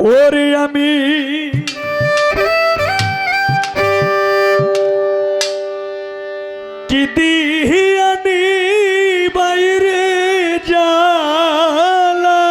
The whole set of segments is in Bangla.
ওরে আমি। কি দিহিয়ানি বাইরে জালা।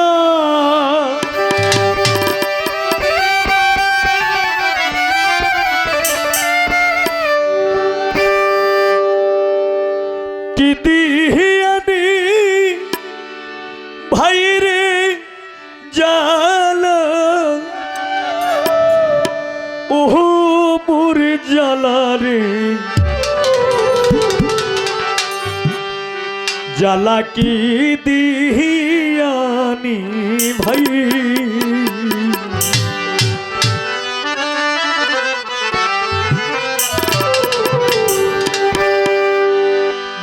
রে। জ্বালা কি দিহিয়ানি ভাই?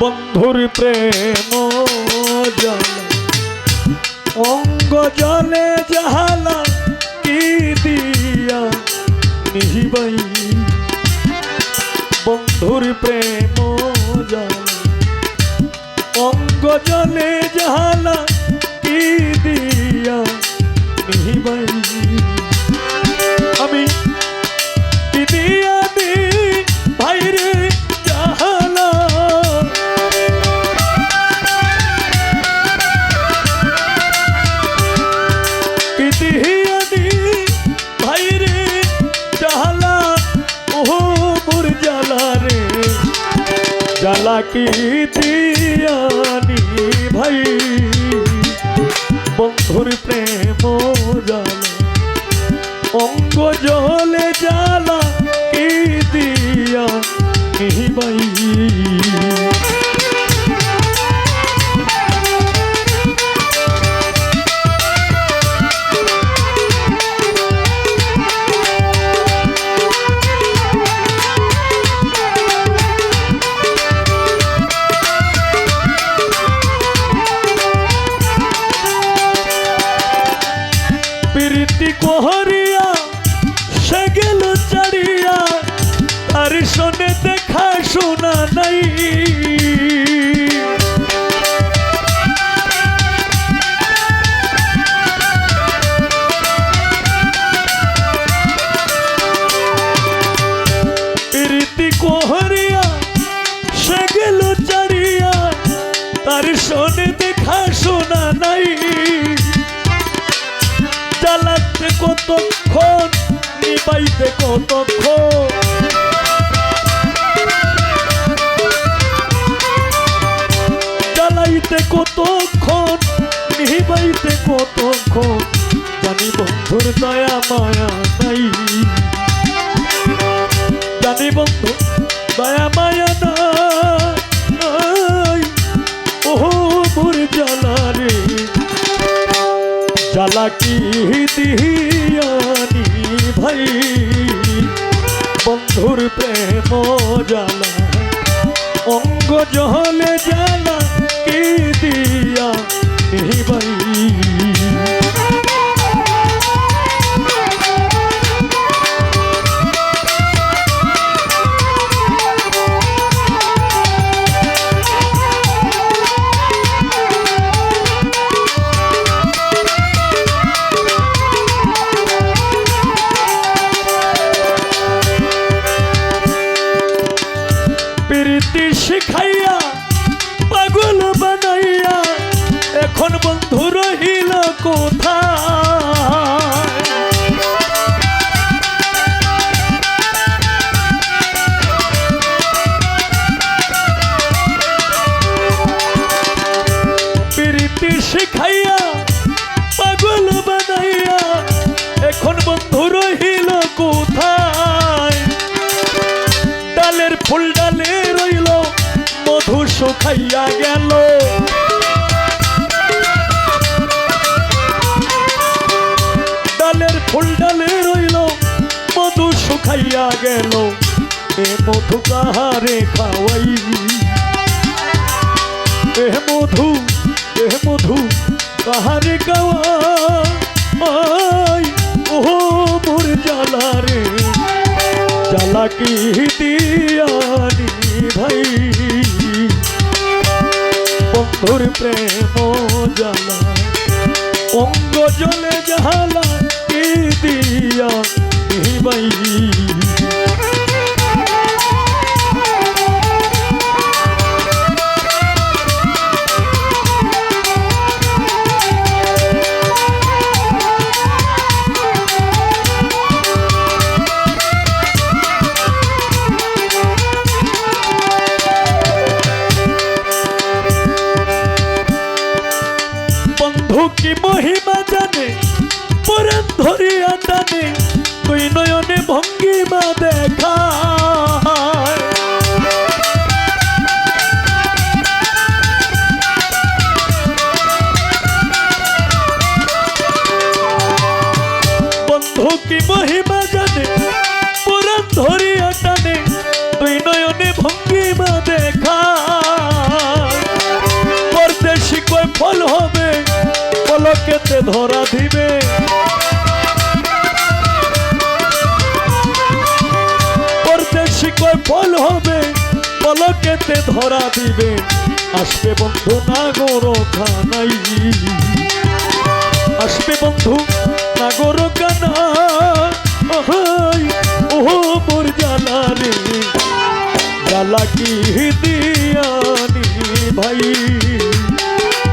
বন্ধুর প্রেম অঙ্গ জলে কি দিয়া নিহিবাই আমি কি দিয়া দি ভাইরে জ্বালা দিয়ানি ভাই? বন্ধুর প্রেম জ্বালা অঙ্গ জলে জ্বালা কি দিয়া ভাই? শোনে দেখা শোনা নাই। জ্বালাতে কতক্ষণ, নিবাইতে কতক্ষণ? জ্বালাইতে কতক্ষণ, নিবাইতে কতক্ষণ? জানি বন্ধুর দয়া, মায়া নাই। জানি বন্ধু, দয়া, মায়া জ্বালা কি দিয়ানি ভাই বন্ধুর প্রেম জ্বালা অঙ্গ জহলে জ্বালা কি দিয়া ভাই প্রীতি ডালের ফুল ডালে রইল, মধু শুকাইয়া গেল, এ মধু কাহারে খাওয়াই এ মধু এ মধু কাহারে খাওয়াই? ও মোর জ্বালা রে জ্বালা কি দিয়ানি ভাই? বন্ধুর প্রেম জ্বালা অঙ্গ জলে জাহালা কি দিয়া নিবাই বন্ধু কি মহিমা জানে? পরাণ ধরিয়া টানে তুই নয়নে ভঙ্গিমা দেখা কি মহিমা জানে, পরাণ ধরিয়া টানে তুই নয়নে ভঙ্গিমা দেখা পরদেশি কয় ফল হবে পলকেতে ধরা দিবে। পরদেশি কয় ফল হবে পলকেতে ধরা দিবে। আসবে বন্ধু, নাগর খানাই আসবে বন্ধু, নাগর কানা ও মোর জ্বালা রে। জ্বালা কি দিয়ানি ভাই?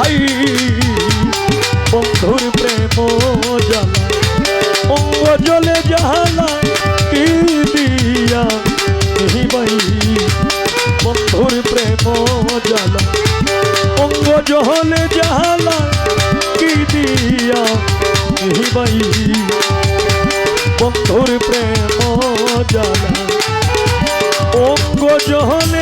ভাই। বন্ধুর প্রেম জালা অঙ্গ জলে জাহালা কি দিয়া ভাই? বন্ধুর প্রেম জালা অঙ্গ জহলে জাহালা কি দিয়া ভাই? বন্ধুর প্রেম জালা অঙ্গ জহলে